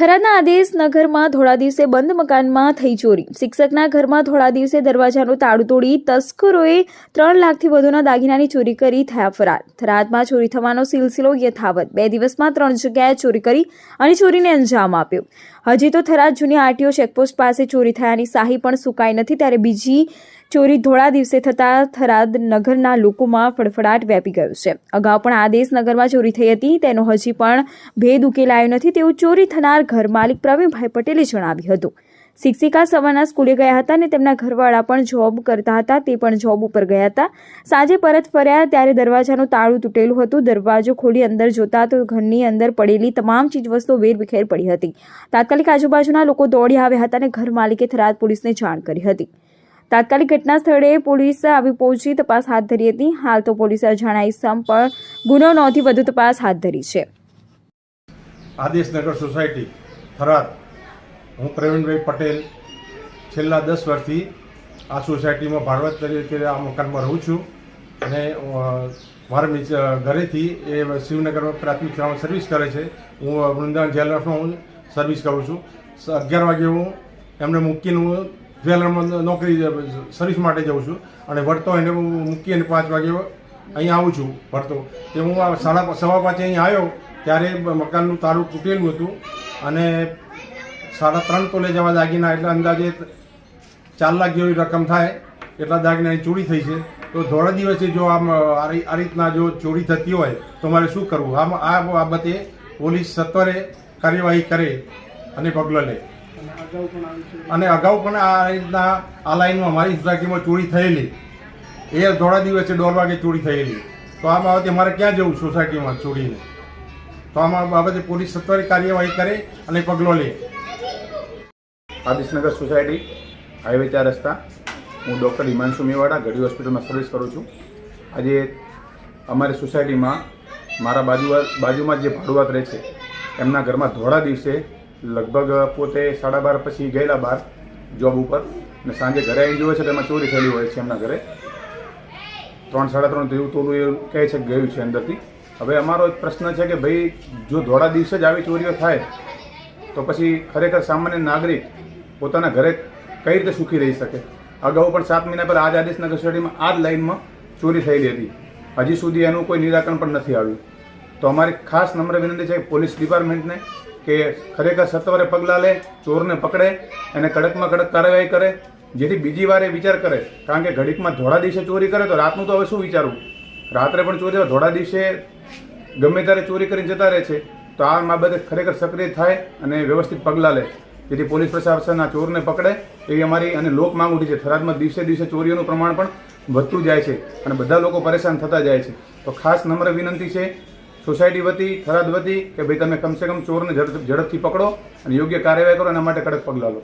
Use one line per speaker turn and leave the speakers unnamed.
થરાદના આદેશ નગરમાં થોડા દિવસે બંધ મકાનમાં થઈ ચોરી. શિક્ષકના ઘરમાં થોડા દિવસે દરવાજાનું તાળું તોડી તસ્કરોએ ત્રણ લાખથી વધુના દાગીનાની ચોરી કરી થયા ફરાર. થરાદમાં ચોરી થવાનો સિલસિલો યથાવત. બે દિવસમાં ત્રણ જગ્યાએ ચોરી કરી અને ચોરીને અંજામ આપ્યો. હજી તો થરાદ જૂની આરટીઓ ચેકપોસ્ટ પાસે ચોરી થયાની શાહી પણ સુકાઈ નથી, ત્યારે બીજી ચોરી ધોળા દિવસે થતા થરાદ નગરના લોકોમાં ફડફડાટ વ્યાપી ગયો છે. અગાઉ પણ આદેશ નગરમાં ચોરી થઈ હતી, તેનો હજી પણ ભેદ ઉકેલાયો નથી તેવું ચોરી થનાર ઘર માલિક પ્રવીણભાઈ પટેલે જણાવ્યું હતું. શિક્ષિકા સવારના સ્કૂલે ગયા હતા અને તેમના ઘરવાળા પણ જોબ કરતા હતા, તે પણ જોબ ઉપર ગયા હતા. સાંજે પરત ફર્યા ત્યારે દરવાજાનું તાળું તૂટેલું હતું, દરવાજો ખોલી અંદર જોતા તો ઘરની અંદર પડેલી તમામ ચીજવસ્તુઓ વેરવિખેર પડી હતી. તાત્કાલિક આજુબાજુના લોકો દોડી આવ્યા હતા અને ઘર માલિકે થરાદ પોલીસને જાણ કરી હતી. તાત્કાલિક ઘટના સ્થળે પોલીસ આવી પહોંચી તપાસ હાથ ધરી હતી. હાલ તો પોલીસે અજાણ્યા ઇસમ પર ગુનો નોંધી વધુ તપાસ હાથ ધરી છે.
આદેશનગર સોસાયટી, થરાદ. હું પ્રવીણભાઈ પટેલ છેલ્લા દસ વર્ષથી આ સોસાયટીમાં ભાડવત તરીકે આ મકાનમાં રહું છું અને મારા ઘરેથી એ શિવનગરમાં પ્રાથમિક શાળામાં સર્વિસ કરે છે. હું વૃંદાવન જ્વેલર્સમાં હું સર્વિસ કરું છું. અગિયાર વાગે હું એમને મૂકીને હું જ્વેલરમાં નોકરી સર્વિસ માટે જાઉં છું. અને વળતો એને હું મૂકી અને પાંચ વાગે અહીં આવું છું, વળતો. તે હું આ સાડા સવા પાંચે અહીં આવ્યો, ત્યારે મકાનનું તાળું તૂટેલું હતું. અને સાડા ત્રણ તોલે જેવા દાગીના, એટલે અંદાજે ચાર લાખ જેવી રકમ થાય, એટલા દાગીનાની ચોરી થઈ છે. તો ધોળા દિવસે જો આમ આ રીતના જો ચોરી થતી હોય, તો મારે શું કરવું? આમ આ બાબતે પોલીસ સત્વરે કાર્યવાહી કરે અને પગલાં લે. અને અગાઉ પણ આ રીતના આ લાઈનમાં મારી સોસાયટીમાં ચોરી થયેલી. એ ધોળા દિવસે દોઢ વાગે ચોરી થયેલી. તો આ બાબતે મારે ક્યાં જવું સોસાયટીમાં ચોરીને? તો આમાં બાબતે પોલીસ સત્વરે કાર્યવાહી કરે અને પગલો લે.
આદિશનગર સોસાયટી, હાઈવે ચાર રસ્તા. હું ડૉક્ટર હિમાંશુ મેવાડા ઘડી હોસ્પિટલમાં સર્વિસ કરું છું. આજે અમારી સોસાયટીમાં મારા બાજુ બાજુમાં જે ભાડુઆત રહે છે, એમના ઘરમાં ધોળા દિવસે લગભગ પોતે સાડા બાર પછી ગયેલા બહાર જોબ ઉપર ને સાંજે ઘરે આવીને જોવે છે તો એમાં ચોરી થયેલી હોય છે એમના ઘરે. ત્રણ સાડા ત્રણ જેવું તોલું એવું કહે છે ગયું છે અંદરથી. હવે અમારો એક પ્રશ્ન છે કે ભાઈ, જો ધોળા દિવસે જ આવી ચોરીઓ થાય, તો પછી ખરેખર સામાન્ય નાગરિક પોતાના ઘરે કઈ રીતે સુખી રહી શકે? અગાઉ પણ સાત મહિના પહેલાં આજ આદેશનગર સોસાયટીમાં આ જ લાઇનમાં ચોરી થયેલી હતી. હજી સુધી એનું કોઈ નિરાકરણ પણ નથી આવ્યું. તો અમારી ખાસ નમ્ર વિનંતી છે કે પોલીસ ડિપાર્ટમેન્ટને કે ખરેખર સત્વરે પગલાં લે, ચોરને પકડે અને કડકમાં કડક કાર્યવાહી કરે, જેથી બીજી વાર એ વિચાર કરે. કારણ કે ઘડીકમાં ધોળા દિવસે ચોરી કરે તો રાતનું તો હવે શું વિચારવું? રાત્રે પણ ચોરી ધોળા દિવસે ગમે ત્યારે ચોરી કરીને જતા રહે છે. તો આ બાબતે ખરેખર સક્રિય થાય અને વ્યવસ્થિત પગલાં લે. જેથી પોલીસ પ્રશાસન આ ચોરને પકડે એવી અમારી અને લોક માંગ ઉઠી છે. થરાદમાં દિવસે દિવસે ચોરીઓનું પ્રમાણ પણ વધતું જાય છે અને બધા લોકો પરેશાન થતા જાય છે. તો ખાસ નમ્ર વિનંતી છે સોસાયટી વતી, થરાદ વતી કે ભાઈ તમે કમસે કમ ચોરને ઝડપ ઝડપથી પકડો અને યોગ્ય કાર્યવાહી કરો એના માટે કડક પગલાં લો.